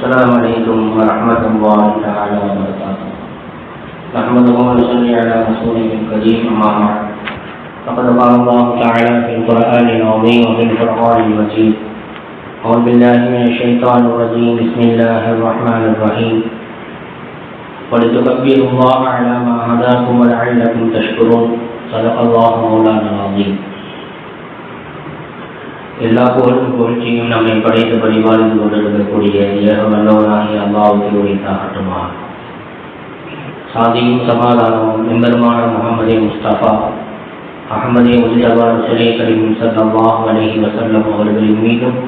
السلام عليكم ورحمة الله تعالى وبركاته. نحمده ونصلي على رسوله الكريم أما بعد. فقد قال الله تعالى في القرآن العظيم وفي القرآن المجيد. أعوذ بالله من الشيطان الرجيم. بسم الله الرحمن الرحيم. ولتكبروا الله على ما هداكم ولعلكم تشكرون. صدق الله مولانا العظيم. எல்லா புகழும் புகழ்ச்சியும் நம்மை படைத்து பரிபாலித்து கொண்டிருக்கக்கூடிய ஏக வல்லவனாகிய அல்லாவுக்கு உரித்தாகட்டுமா சாதியும் சமாதானமும் எம்பெருமான முகமதே முஸ்தபா. அகமதே முஸ்தபா சிலை கரீம் சல்லாஹ் அலஹி வசல்லம் அவர்களின் மீதும்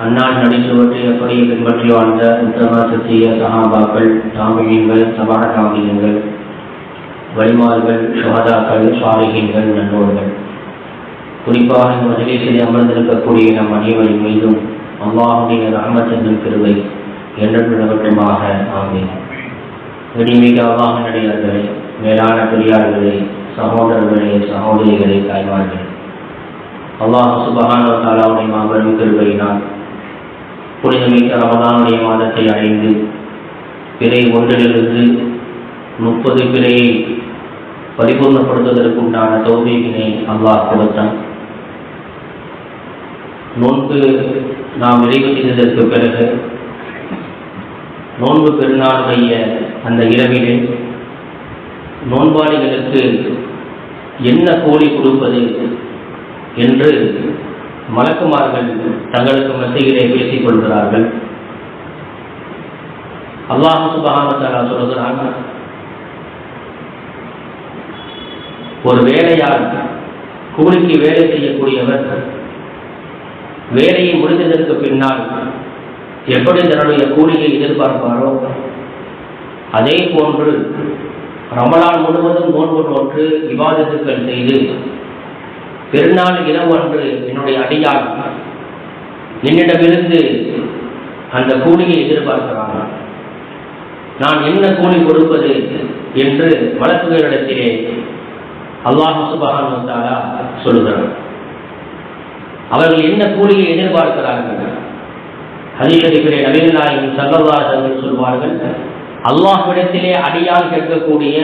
அந்நாள் நடிச்சுவற்றை அப்படியே பின்பற்றி வாழ்ந்த உத்தம சத்திய சஹாபாக்கள் தாமிழியங்கள் சபான தாமியங்கள் வழிமாறுகள் சுகதாக்கள் சுவாரிகங்கள் நன்னோர்கள் குறிப்பாக இந்த மஜிலிசில் அமர்ந்திருக்கக்கூடிய நம் அனைவரின் மீதும் அல்லாஹுடைய ரஹமச்சந்தின் கிருவை என்றும் நிலவட்டுமாக ஆமீன். இனிமிக அல்லாஹ் மேலான பெரியார்களே சகோதரர்களே சகோதரிகளே தாய்மார்களே அல்லாஹ் சுபஹான தாலாவுடைய மாபெரும் கிருபையினால் புனிதமிக்க ரமதானுடைய மாதத்தை அடைந்து பிறை ஒன்றிலிருந்து முப்பது பிறையை பரிபூர்ணப்படுத்துவதற்குண்டான தௌபியினை அல்லாஹ் கொடுத்தான். நோன்பு நாம் நிறைவு செய்ததற்கு பிறகு நோன்பு பெருநாளுடைய அந்த இரவிலே நோன்பாளிகளுக்கு என்ன கூலி கொடுப்பது என்று மலக்குமார்கள் தங்களுக்கு மத்தியிலே பேசிக் கொள்கிறார்கள். அல்லாஹு சுபகாமத்தாரா சொல்கிறாங்க ஒரு வேலையால் கூலிக்கு வேலை செய்யக்கூடியவர் வேலையை முடிந்ததற்கு பின்னால் எப்படி தன்னுடைய கூலியை எதிர்பார்ப்பாரோ அதே போன்று ரமலான் முழுவதும் நோன்பு நோற்று விவாதத்துக்கள் செய்து பெருநாள் இரவு அன்று என்னுடைய அடியால் என்னிடமிருந்து அந்த கூலியை எதிர்பார்க்கிறான். நான் என்ன கூலி கொடுப்பது என்று வழக்குகளிடத்திலே அல்லாஹு சுபகானுத்தாலா சொல்லுகிறான். அவர்கள் என்ன கூலியை எதிர்பார்க்கிறார்கள்? ஹதீஷரிப்பிலே நவீன நாயகம் சொல்வார்கள் அல்லாஹ்விடத்திலே அடியால் கேட்கக்கூடிய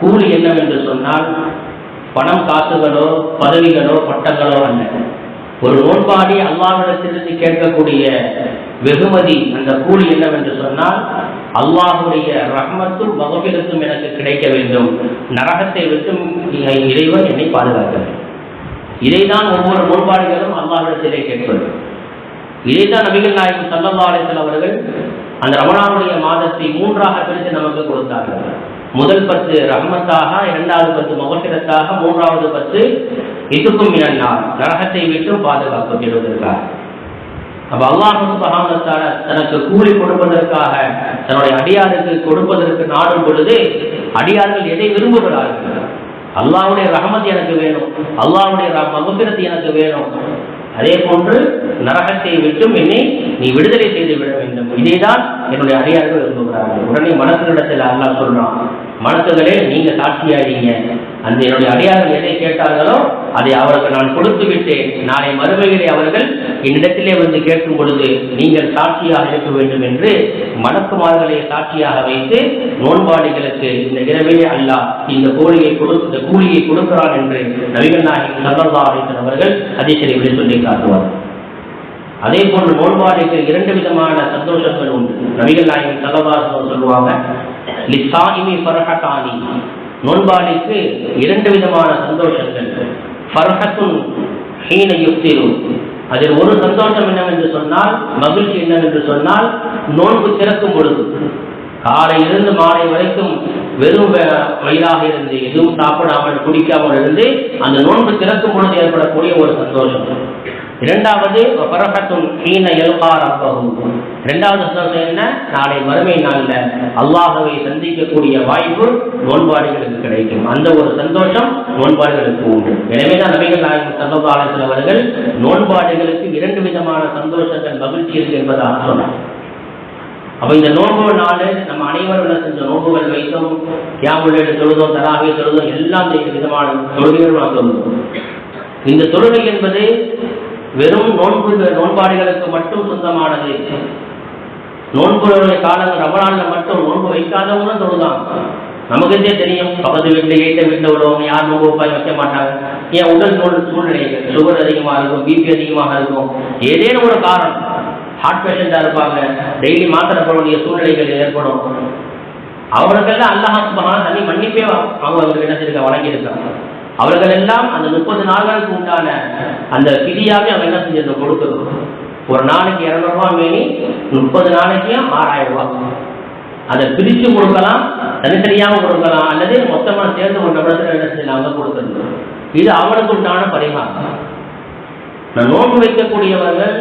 கூலி என்னவென்று சொன்னால் பணம் காசுகளோ பதவிகளோ பட்டங்களோ அல்ல. ஒரு நோன்பாடி அல்லாஹ்விடத்திலிருந்து கேட்கக்கூடிய வெகுமதி அந்த கூலி என்னவென்று சொன்னால் அல்லாஹுடைய ரஹமத்தும் மகபிரத்தும் எனக்கு கிடைக்க வேண்டும். நரகத்தை விட்டும் இறைவன் என்னை பாதுகாக்க வேண்டும். இதைதான் ஒவ்வொரு முன்பாடுகளும் அல்லாஹிடத்திலே கேட்பது. இதைத்தான் நபிகள் நாயகம் சல்லல்லா அலிசல் அவர்கள் அந்த ரமணாவுடைய மாதத்தை மூன்றாக பிரித்து நமக்கு கொடுத்தார்கள். முதல் பத்து ரஹமத்தாக இரண்டாவது பத்து மகசிரத்தாக மூன்றாவது பத்து இதுக்கும் இனன்னார் நரகத்தை விட்டும் பாதுகாப்பு பெறுவதற்காக. அப்ப அல்லாஹு பகாமத்தால தனக்கு கூலி கொடுப்பதற்காக தன்னுடைய அடியாருக்கு கொடுப்பதற்கு நாடும் பொழுது அடியார்கள் எதை விரும்புகிறார்கள்? அல்லாவுடைய ரஹமத் எனக்கு வேணும். அல்லாவுடைய மகுபிரத்து எனக்கு வேணும். அதே போன்று நரகத்தை விட்டும் என்னை நீ விடுதலை செய்து விட வேண்டும். இதைதான் என்னுடைய அடியார்கள் விரும்புகிறார்கள். உடனே மனசுகளிடத்தில் அல்லாஹ் சொல்றான். மனசுகளே நீங்க சாட்சியாகிறீங்க அந்த என்னுடைய அடையாளம் எதை கேட்டார்களோ அதை அவருக்கு நான் கொடுத்து விட்டேன். நாளை மறுமையிலே அவர்கள் என்னிடத்திலே வந்து கேட்கும் பொழுது நீங்கள் சாட்சியாக இருக்க வேண்டும் என்று மணக்குமார்களை சாட்சியாக வைத்து நோன்பாளிகளுக்கு இந்த இரவிலே அல்லாஹ் இந்த கோழியை கொடு இந்த கூலியை கொடுக்கிறான் என்று நபிகள் நாயகம் சல்லல்லா அலிசன் அவர்கள் விட சொல்லி காட்டுவார். அதே போன்று நோன்பாளிக்கு இரண்டு விதமான சந்தோஷங்கள் உண்டு. நபிகள் நாயகம் சல்லல்லா சொல்லுவாங்க லிசாயிமி ஃபர்ஹதானி. நோன்பாளிக்கு இரண்டு விதமான சந்தோஷங்கள். ஃபர்ஹத்துன் ஹீன யுக்திரு அதில் ஒரு சந்தோஷம் என்னவென்று சொன்னால் மகிழ்ச்சி என்னவென்று சொன்னால் நோன்பு திறக்கும் பொழுது. காலையிலிருந்து மாலை வரைக்கும் வெறும் வயிறாக இருந்து எதுவும் சாப்பிடாமல் குடிக்காமல் இருந்து அந்த நோன்பு திறக்கும் பொழுது ஏற்படக்கூடிய ஒரு சந்தோஷம். இரண்டாவது ஹீன எல்கார் இரண்டாவது சந்தோஷம் என்ன? நாளை மறுமை நாளில் அல்லாஹவை சந்திக்கக்கூடிய வாய்ப்பு நோன்பாடுகளுக்கு கிடைக்கும். அந்த ஒரு சந்தோஷம் நோன்பாடுகளுக்கு உண்டு. எனவே தான் நபிகள் நாயகம் சல்லபாலத்தில் அவர்கள் நோன்பாடுகளுக்கு இரண்டு விதமான சந்தோஷங்கள் மகிழ்ச்சி இருக்கு என்பதாக சொன்னார் அப்ப இந்த நோன்பு நாள் நம்ம அனைவரும் என்ன செஞ்சோம்? நோன்புகள் வைத்தோம் கியாமுள்ளேடு தொழுதோம் தராகவே தொழுதோம் எல்லாம் இந்த விதமான தொழுகைகள் நாம் தொழுதோம் இந்த தொழுகை என்பது வெறும் நோன்பு நோன்பாடுகளுக்கு மட்டும் சொந்தமானது. நோன்புடைய காலங்கள் ரமலான்ல மட்டும் நோன்பு வைக்காதவங்களும் தொழுதான். நமக்குதே தெரியும் பக்கத்து வீட்டில் ஏற்ற வீட்டில் உள்ளவங்க யார் நோன்பு வைப்பாங்க வைக்க மாட்டாங்க. ஏன் உடல் நோய் சூழ்நிலை சுகர் அதிகமாக இருக்கும் பிபி அதிகமாக இருக்கும். ஏதேனும் ஒரு காரணம் ஹார்ட் பேஷண்டாக இருப்பாங்க. டெய்லி மாத்திரை போட வேண்டிய சூழ்நிலைகள் ஏற்படும். அவர்களுக்கெல்லாம் அல்லாஹ் சுபஹான தனி மன்னிப்பே அவங்க அவங்களுக்கு என்ன செய்யிருக்க வழங்கியிருக்காங்க அவர்கள் எல்லாம் அந்த முப்பது நாள்களுக்கு உண்டான அந்த பிதியாவே அவன் என்ன செஞ்சதை? கொடுக்கணும் ஒரு நாளைக்கு இரநூறுவா மீனி முப்பது நாளைக்கும் ஆறாயிரம் ரூபாய் அதை பிரித்து கொடுக்கலாம் தனித்தனியாக கொடுக்கலாம் அல்லது மொத்தமாக சேர்ந்து ஒரு நபரத்தில் என்ன செய்யலாம்? கொடுக்கறது. இது அவனுக்கு உண்டான பரிகாரம். நான் நோன்பு வைக்கக்கூடியவர்கள்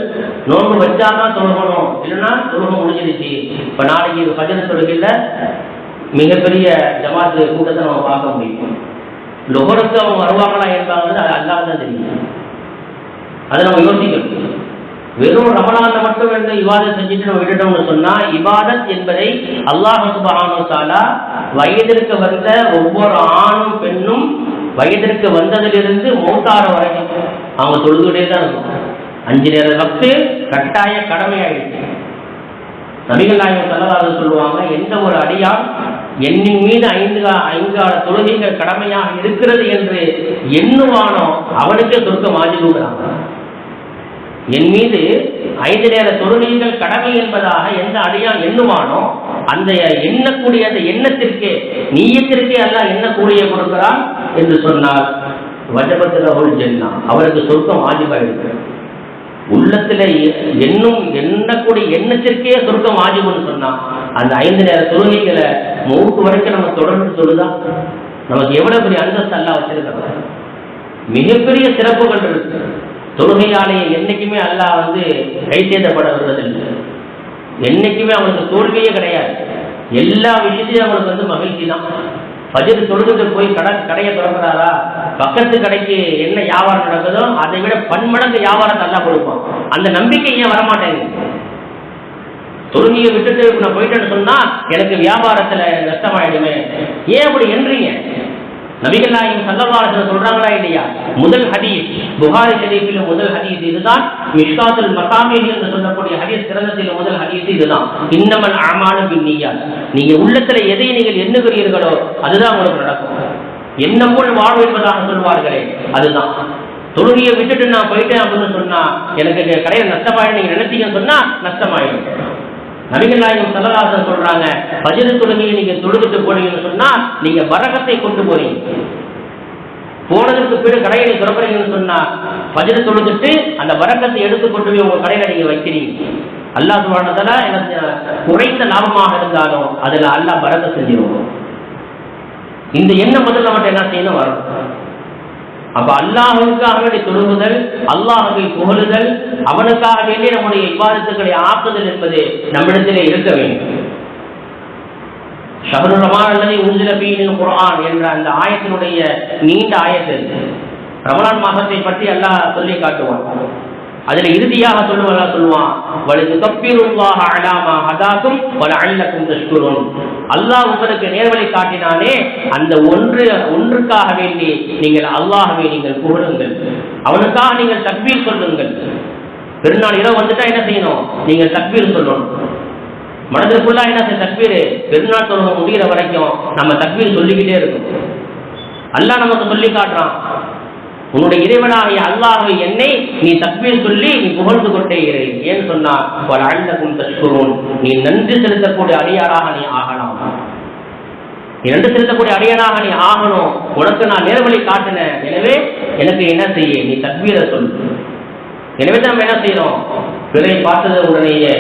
நோன்பு வச்சாதான் தொழுகணும். இல்லைன்னா தொழுக முடிஞ்சிருச்சு. இப்போ நாளைக்கு பஜனை பஜன தொழுகையில் மிகப்பெரிய ஜமாத்து கூட்டத்தை நம்ம பார்க்க முடியும். லொகருக்கு அவங்க வருவாங்களா என்பாங்கிறது அது அல்லாதான் தெரியும். அதை நம்ம யோசிக்கணும். வெறும் ரமலான மட்டும் என்று இவாதம் செஞ்சுட்டு நம்ம விட்டுட்டோம்னு சொன்னா இவாதத் என்பதை அல்லாஹ் சுபஹானு தாலா வயதிற்கு வந்த ஒவ்வொரு ஆணும் பெண்ணும் வயதிற்கு வந்ததிலிருந்து மூத்தார வரைக்கும் அவங்க தொழுதுகிட்டே தான் இருக்கும் அஞ்சு நேரம் வக்து கட்டாய கடமையாயிடுச்சு. நபிகள் நாயகம் செல்லதாக சொல்லுவாங்க எந்த ஒரு அடியால் என்னின் மீது ஐந்து ஐந்து கால தொழுகைகள் கடமையாக இருக்கிறது என்று எண்ணுவானோ அவனுக்கே சொர்க்கம் ஆஜிலுங்கிறாங்க என் மீது ஐந்து நேர தொழுகைகள் கடமை என்பதாக எந்த அடியான் எண்ணுவானோ அந்த எண்ணக்கூடிய அந்த எண்ணத்திற்கே நீயத்திற்கே அல்ல எண்ணக்கூடிய கொடுக்கிறான் என்று சொன்னால் வஜபத்தில் ஜென்னா அவருக்கு சொர்க்கம் ஆஜிபாயிருக்கு உள்ளத்துல எண்ணும் எண்ணக்கூடிய எண்ணத்திற்கே சொர்க்கம் ஆஜிபுன்னு சொன்னா அந்த ஐந்து நேர தொழுகைகளை மூக்கு வரைக்கும் நம்ம தொடர்ந்து சொல்லுதா நமக்கு எவ்வளவு பெரிய அந்தஸ்து அல்ல வச்சிருக்கிறோம் மிகப்பெரிய சிறப்புகள் இருக்கு. தொழுகையாலேயே என்னைக்குமே அல்லாஹ் வந்து கை செய்தப்பட வருவதில்லை என்னைக்குமே அவனுக்கு தோல்வியே கிடையாது. எல்லா விஷயத்தையும் அவனுக்கு வந்து மகிழ்ச்சி தான் பஜர் தொழுதுட்டு போய் கடை கடையை திறக்கிறாரா? பக்கத்து கடைக்கு என்ன வியாபாரம் நடக்குதோ அதை விட பன்மடங்கு வியாபாரம் நல்லா கொடுப்பான். அந்த நம்பிக்கை ஏன் வரமாட்டேங்குது? தொழுகையை விட்டுட்டு நான் போயிட்டேன்னு சொன்னா எனக்கு வியாபாரத்துல நஷ்டமாயிடுமே. ஏன் அப்படி என்றீங்க? நபிகள் நாயகம் சல்லவாரத்தில் சொல்றாங்களா இல்லையா? முதல் ஹதீஸ் புகாரி ஷரீஃபில் முதல் ஹதீஸ் இதுதான். மிஷ்காத்துல் மசாமில் என்று சொல்லக்கூடிய ஹதீஸ் கிரந்தத்தில் முதல் ஹதீஸ் இதுதான். இன்னமல் ஆமாலும் பின்னியா நீங்க உள்ளத்துல எதை நீங்கள் எண்ணுகிறீர்களோ அதுதான் உங்களுக்கு நடக்கும். எண்ணம் போல் வாழ்வு என்பதாக சொல்வார்களே அதுதான். தொழுகையை விட்டுட்டு நான் போயிட்டேன் அப்படின்னு சொன்னா எனக்கு கடையில் நஷ்டமாயிடும் நீங்க நினைச்சீங்கன்னு சொன்னா நஷ்டமாயிடும். நபிகள் நாயகம் சல்லதாசன் சொல்றாங்க பஜனை தொழுகையை நீங்க தொழுதுட்டு போனீங்கன்னு சொன்னா நீங்க வரகத்தை கொண்டு போறீங்க. போனதுக்கு பிறகு கடையை நீங்க சொன்னா பஜனை தொழுதுட்டு அந்த வரக்கத்தை எடுத்து கொண்டு போய் உங்க கடையில நீங்க வைக்கிறீங்க. அல்லாஹ் சுபானதால எனக்கு குறைந்த லாபமாக இருந்தாலும் அதுல அல்லா வரக்க செஞ்சிருவோம் இந்த எண்ணம் முதல்ல மட்டும் என்ன செய்யணும்? வரணும். அப்ப அல்லாஹுக்காக வேண்டி தொழுகுதல் அல்லாஹுவை புகழுதல் அவனுக்காக வேண்டி நம்முடைய விவாதத்துக்களை ஆக்குதல் என்பது நம்மிடத்திலே இருக்க வேண்டும். ஷஹருரமான் அல்லது உன்சில பீனின் என்ற அந்த ஆயத்தினுடைய நீண்ட ஆயத்தில் ரமலான் மாதத்தை பற்றி அல்லாஹ் சொல்லி காட்டுவான். அதுல இறுதியாக சொல்லுவதா சொல்லுவான் வலது கப்பீருல்லாஹ அழாமா அதாகும் பல அண்ணக்கும் தஷ்குரும் அல்லாஹ் உங்களுக்கு நேர்வழி காட்டினானே அந்த ஒன்று ஒன்றுக்காக வேண்டி நீங்கள் அல்லாகவே நீங்கள் புகழுங்கள். அவனுக்காக நீங்கள் தக்பீர் சொல்லுங்கள். பெருநாள் இரவு வந்துட்டா என்ன செய்யணும்? நீங்கள் தக்பீர் சொல்லணும். மனதிற்குள்ளா என்ன செய்ய தக்பீர். பெருநாள் சொல்லணும் முடிகிற வரைக்கும் நம்ம தக்பீர் சொல்லிக்கிட்டே இருக்கும் அல்லாஹ் நமக்கு சொல்லி காட்டுறான். உன்னுடைய இறைவனாகிய அல்லாஹை என்னை நீ தக்பீர் சொல்லி நீ புகழ்ந்து கொண்டே இரு. ஏன் சொன்னா ஒரு அழுத்தக்கும் தஷ்குரோன். நீ நன்றி செலுத்தக்கூடிய அடியாராக நீ ஆகலாம் நீ நன்றி செலுத்தக்கூடிய அடியாராக நீ ஆகணும். உனக்கு நான் நேர்வழி காட்டினேன். எனவே எனக்கு என்ன செய்ய? நீ தக்பீரை சொல். எனவே நம்ம என்ன செய்யறோம் பிறை பார்த்தது உடனேயே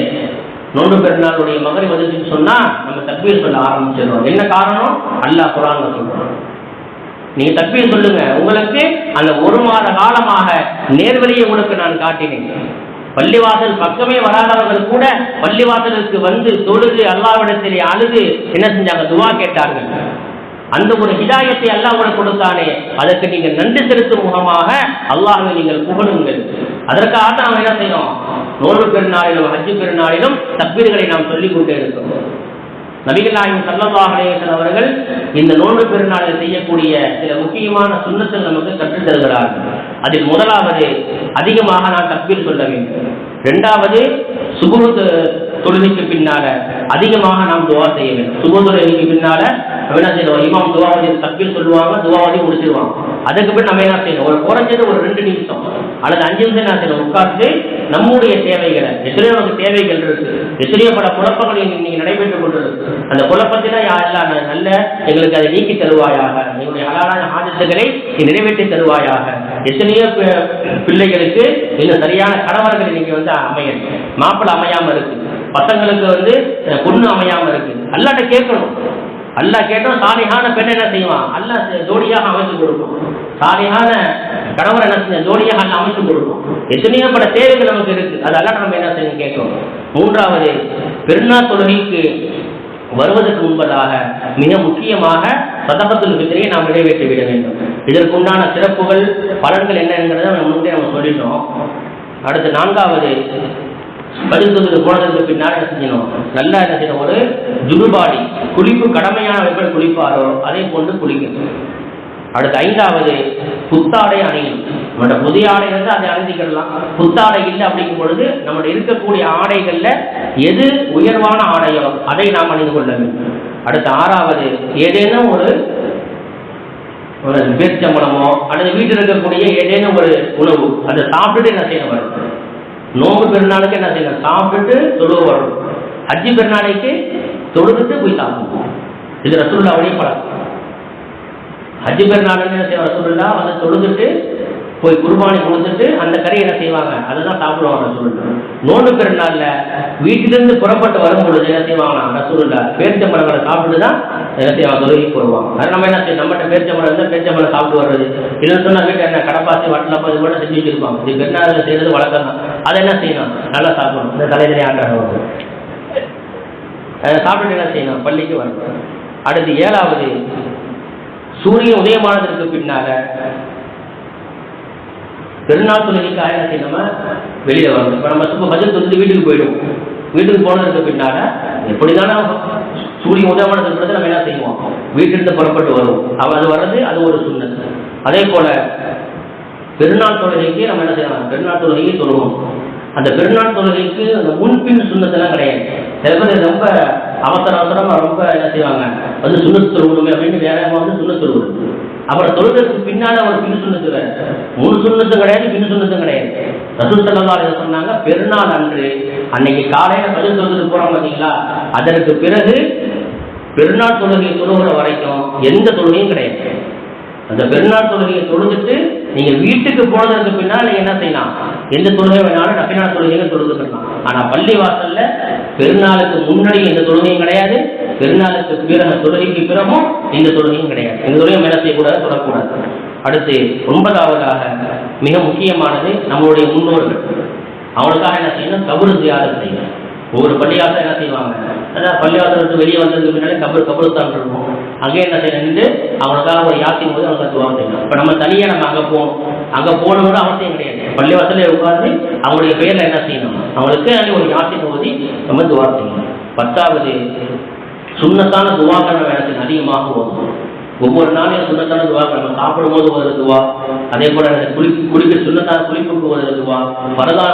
நோண்டு பெருநாளுடைய மகரி வந்துச்சுன்னு சொன்னா நம்ம தக்பீர் சொல்ல ஆரம்பிச்சிடறோம். என்ன காரணம்? அல்லாஹ் குரான் சொல்றோம் நீங்க தக்பீர் சொல்லுங்க. உங்களுக்கு அந்த ஒரு மாத காலமாக நேர்வழியை உங்களுக்கு நான் காட்டினேன். பள்ளிவாசல் பக்கமே வராதவர்கள் கூட பள்ளிவாசலுக்கு வந்து தொழுது அல்லாவிடத்திலே அழுது என்ன செஞ்சாங்க? துவா கேட்டார்கள். அந்த ஒரு ஹிதாயத்தை அல்லாஹ் உங்களுக்கு கொடுத்தானே. அதற்கு நீங்கள் நன்றி செலுத்தும் முகமாக அல்லாஹை நீங்கள் புகழுங்கள். அதற்காக நாம் என்ன செய்யணும் நோன்பு பெருநாளிலும் ஹஜ்ஜு பெருநாளிலும் தப்பீர்களை நாம் சொல்லிக் கொண்டே இருக்கிறோம் நபிகளாயின் நாயகம் அவர்கள் இந்த நோன்பு பெருநாளில் செய்யக்கூடிய சில முக்கியமான சுண்ணத்தில் நமக்கு கற்றுத் தருகிறார்கள். அதில் முதலாவது அதிகமாக நான் தப்பில் சொல்ல வேண்டும். இரண்டாவது சுகுரு தொழுகைக்கு பின்னால அதிகமாக நாம் துவா செய்ய வேண்டும். சுகுரு தொழுகைக்கு பின்னால என்ன செய்யணும்? இமாம் துவாவதி தப்பில் சொல்லுவாங்க துவாவதி முடிச்சிருவாங்க. அதுக்கு பின் நம்ம என்ன செய்யணும்? ஒரு குறைஞ்சது ஒரு ரெண்டு நிமிஷம் அல்லது அஞ்சு நிமிஷம் என்ன செய்யணும்? உட்கார்ந்து நம்முடைய தேவைகளை எத்தனையோ நமக்கு தேவைகள் இருக்கு. எத்தனையோ பல குழப்பங்கள் இன்னைக்கு நடைபெற்றுக் கொண்டிருக்கு அந்த குழப்பத்தில யாரெல்லாம் நல்ல எங்களுக்கு அதை நீக்கி தருவாயாக. எங்களுடைய அழகான ஆதித்துகளை நிறைவேற்றி தருவாயாக. எத்தனையோ பி- பிள்ளைகளுக்கு இன்னும் சரியான கணவர்கள் நீங்க வந்து அமையணும் மாப்பிள்ளை அமையாம இருக்கு. பசங்களுக்கு வந்து பொண்ணு அமையாம இருக்கு. அல்லாட்ட கேட்கணும். அல்லா கேட்டோம் சாலிஹான பெண் என்ன செய்வான்? அல்லாஹ் ஜோடியாக அமைத்து கொடுக்கும் சாலிஹான கணவர் என்ன செய்ய ஜோடியாக அல்ல அமைத்து கொடுக்கும் எத்தனையோ பல தேவைகள் நமக்கு இருக்கு. அதெல்லாம் நம்ம என்ன செய்யணும் கேட்கணும். மூன்றாவது பெருநாள் தொழுகைக்கு வருவதற்கு முன்பதாக மிக முக்கியமாக சதகத்துல் ஃபித்ரை நாம் நிறைவேற்றி விட வேண்டும். இதற்குண்டான சிறப்புகள் பலன்கள் என்ன என்கிறத நம்ம நம்ம சொல்லிட்டோம். அடுத்து நான்காவது பரிசுக்கு போனதற்கு பின்னால் என்ன செய்யணும் நல்லா என்ன செய்யணும் ஒரு ஜுடுபாடி குளிப்பு கடமையான எப்படி குளிப்பாரோ அதை கொண்டு குளிக்கணும் அடுத்து ஐந்தாவது புத்தாடை அணியணும் நம்மளோட புதிய ஆடை வந்து அதை அணிஞ்சிக்கிடலாம். புத்தாடை இல்லை அப்படிங்கும் பொழுது நம்மளுடைய இருக்கக்கூடிய ஆடைகள்ல எது உயர்வான ஆடையோ அதை நாம் அணிந்து கொள்ள வேண்டும். அடுத்து ஆறாவது ஏதேனும் ஒரு ஒரு பேச்சம்பளமோ அல்லது வீட்டில் இருக்கக்கூடிய ஏதேனும் ஒரு உணவு அதை சாப்பிட்டுட்டு என்ன செய்யணும் வரும்? நோம்பு பெருநாளுக்கு என்ன செய்யணும்? சாப்பிட்டுட்டு தொழுவு வரும். ஹஜ்ஜி பெருநாளைக்கு தொழுதுட்டு போய் சாப்பிடணும். இது ரசூல்லாவுடைய பழக்கம். ஹஜ்ஜி பெருநாளுக்கு என்ன செய்வாங்க ரசூல்லா வந்து தொழுதுட்டு போய் குர்பானி கொடுத்துட்டு அந்த கறியை என்ன செய்வாங்க? அதுதான் சாப்பிடுவாங்க ரசூலுல்லா. நோன்பு பெருநாளில் வீட்டிலிருந்து புறப்பட்டு வரும் பொழுது என்ன செய்வாங்க ரசூலுல்லா பேரிச்சம்பழங்களை சாப்பிட்டு தான் என்ன செய்வாங்க? தொழிலுக்கு வருவாங்க அது நம்ம என்ன செய்யும் நம்மகிட்ட பேரிச்சம்பழம் இருந்தால் பேரிச்சம்பழம் சாப்பிட்டு வர்றது. இல்லைன்னு சொன்னால் வீட்டில் என்ன கடப்பாசி வட்டலப்பா இது கூட செஞ்சு வச்சிருப்பாங்க. இது பெருநாளில் செய்யறது? வழக்கம் தான். அதை என்ன செய்யணும்? நல்லா சாப்பிடணும். இந்த தலைதறி ஆண்டாடுவாங்க அதை சாப்பிட்டு என்ன செய்யணும்? பள்ளிக்கு வரணும். அடுத்து ஏழாவது சூரியன் உதயமானதற்கு பின்னால பெருநாள் தொழுகைக்காக ஆயிரத்தி நம்ம வெளியே வரணும் இப்போ நம்ம சும்மா பஜன் வந்து வீட்டுக்கு போயிடும் வீட்டுக்கு போனதுக்கு பின்னால எப்படிதானே சூரியன் உதயமானதுக்கு பிறகு நம்ம என்ன செய்வோம்? வீட்டிலிருந்து புறப்பட்டு வரும் அவ அது வர்றது அது ஒரு சுண்ணத். அதே போல பெருநாள் தொழுகைக்கு நம்ம என்ன செய்யலாம்? பெருநாள் தொழுகைக்கு தொழுவோம். அந்த பெருநாள் தொழுகைக்கு அந்த முன்பின் சுண்ணத்தெல்லாம் கிடையாது. சில பேர் ரொம்ப அவசர அவசரமாக ரொம்ப என்ன செய்வாங்க? வந்து சுண்ணத்து தொழுகணுமே அப்படின்னு வேற வந்து சுண்ணத்து தொழுவது அப்புறம் தொழுகிறதுக்கு பின்னால ஒரு பின் சுண்ணத்து வேற. முன் சுண்ணத்தும் கிடையாது பின் சுண்ணத்தும் கிடையாது. ரசூல் சல்லா சொன்னாங்க பெருநாள் அன்று அன்னைக்கு காலையில பதில் தொழுது போறோம் பார்த்தீங்களா? அதற்கு பிறகு பெருநாள் தொழுகையை தொழுகிற வரைக்கும் எந்த தொழுகையும் கிடையாது. அந்த பெருநாள் தொழுகையை தொழுதுட்டு நீங்க வீட்டுக்கு போனதற்கு பின்னால் நீங்க என்ன செய்யலாம்? எந்த தொழுகை வேணாலும் நப்பினாள் தொழுகையை தொழுதுக்கலாம். ஆனா பள்ளி வாசல்ல பெருநாளுக்கு முன்னாடி எந்த தொழுகையும் கிடையாது. பெருநாளுக்கு பிறகு தொழுகைக்கு பிறகும் எந்த தொழுகையும் கிடையாது. இந்த தொழுகையும் என்ன செய்யக்கூடாது தொடக்கூடாது. அடுத்து ஒன்பதாவதாக மிக முக்கியமானது நம்மளுடைய முன்னோர்கள். அவங்களுக்காக என்ன செய்யணும்? கபரு தியாகம் செய்யணும். ஒவ்வொரு பள்ளியாசம் என்ன செய்வாங்க? அதான் பள்ளியாசம் விட்டு வெளியே வந்ததுக்கு முன்னாடி கபரு கபருத்தான் இருக்கும். அங்கே என்ன செய்யணும்? அவனுக்காக அவங்களுக்காக ஒரு யாத்தின் போது அவங்க துவா செய்யணும். இப்போ நம்ம தனியாக நம்ம அங்கே போகணும். அங்கே போகணுங்கிற அவசியம் கிடையாது. பள்ளிவாசலில் உட்கார்ந்து அவங்களுடைய பெயரில் என்ன செய்யணும்? அவங்களுக்கு ஒரு யாத்தின் போது நம்ம துவா செய்யணும். பத்தாவது சுண்ணத்தான துவாக்கள் நம்ம என்ன அதிகமாக ஓதணும் ஒவ்வொரு நாளையும் சுண்ணத்தான துவாக்கள் நம்ம சாப்பிடும் போது துவா அதே போல குளி குளிக்க சுண்ணத்தான குளிப்புக்கு ஒரு துவா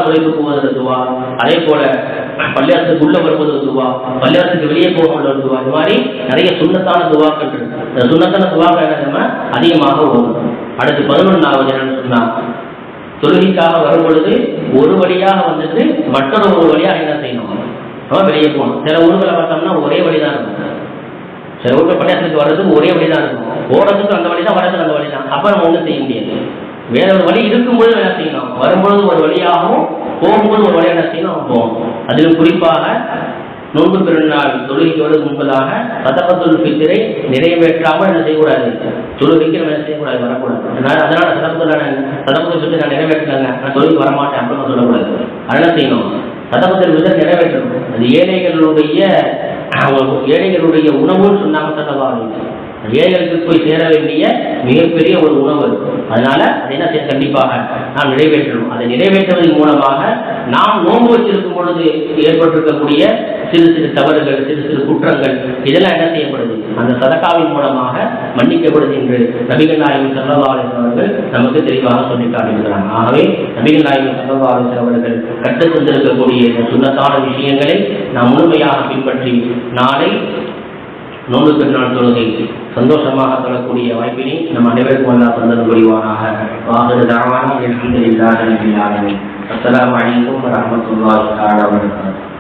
குளிப்புக்கு ஒரு அதே போல பள்ளியாரத்துக்கு உள்ள வரும்போது வருதுவா பள்ளியாரத்துக்கு பள்ளியாசத்துக்கு வெளியே போகும்போது வருதுவா இது மாதிரி நிறைய சுண்ணத்தான துவாக்கள் இருக்கு. இந்த சுண்ணத்தான துவாக்க என்ன நம்ம அதிகமாக வரும் அடுத்து பதினொன்றாவது என்னன்னு சொன்னா தொழுகைக்காக வரும் பொழுது ஒரு வழியாக வந்துட்டு மற்றொரு ஒரு வழியாக என்ன செய்யணும்? நம்ம வெளியே போகணும். சில ஊர்களை பார்த்தோம்னா ஒரே வழி தான் இருக்கும். சில ஊருக்கு பள்ளியாசத்துக்கு வர்றதுக்கு ஒரே வழி தான் இருக்கும். போறதுக்கு அந்த வழி தான் வரதுக்கு அந்த வழி தான் அப்போ நம்ம ஒன்றும் செய்ய முடியாது. வேற ஒரு வழி இருக்கும்போது என்ன செய்யணும் வரும்பொழுது ஒரு வழியாகவும் போகும்போது ஒரு வழி என்ன செய்யணும் போகும் அதிலும் குறிப்பாக நோன்பு பெருநாள் தொழுகைக்கு முன்பதாக சதபத்துல் பித்திரை நிறைவேற்றாமல் என்ன செய்யக்கூடாது? தொழுகைக்கு நம்ம என்ன செய்யக்கூடாது? வரக்கூடாது. அதனால அதனால சதபத்துல சதபத்துல் ஃபித்திரை நான் நிறைவேற்றலைங்க. நான் தொழுகைக்கு வரமாட்டேன் அப்படின்னு சொல்லக்கூடாது. அதெல்லாம் செய்யணும். சதபத்துல் பித்திரை நிறைவேற்றணும். அது ஏழைகளுடைய ஏழைகளுடைய உணவு சொன்னாங்க சட்டவாக ஏழைகளுக்கு போய் சேர வேண்டிய மிகப்பெரிய ஒரு உணவு. அதனால அதை என்ன செய்ய கண்டிப்பாக நாம் நிறைவேற்றணும். அதை நிறைவேற்றுவதன் மூலமாக நாம் நோன்பு வச்சிருக்கும் பொழுது ஏற்பட்டிருக்கக்கூடிய சிறு சிறு தவறுகள் சிறு சிறு குற்றங்கள் இதெல்லாம் என்ன செய்யப்படுது? அந்த சதக்காவின் மூலமாக மன்னிக்கப்படுது என்று நபிகள் நாயகம் சல்லவாலிஸ் அவர்கள் நமக்கு தெளிவாக சொல்லி காட்டுகிறாங்க ஆகவே நபிகள் நாயகம் சல்லவாலிஸ் அவர்கள் கற்றுத் தந்திருக்கக்கூடிய சுண்ணத்தான விஷயங்களை நாம் முழுமையாக பின்பற்றி நாளை நோன்பு பெருநாள் தொழுகை சந்தோஷமாக தொழக்கூடிய வாய்ப்பினை நம் அனைவருக்கும் அல்லா தந்தது புரிவானாக. வாகன தாவான அலமதுல்லாஹி ரபில் ஆலமீன். அஸ்ஸலாமு அலைக்கும் வரஹ்மத்துல்லாஹி தஆலா வபரகாத்துஹு.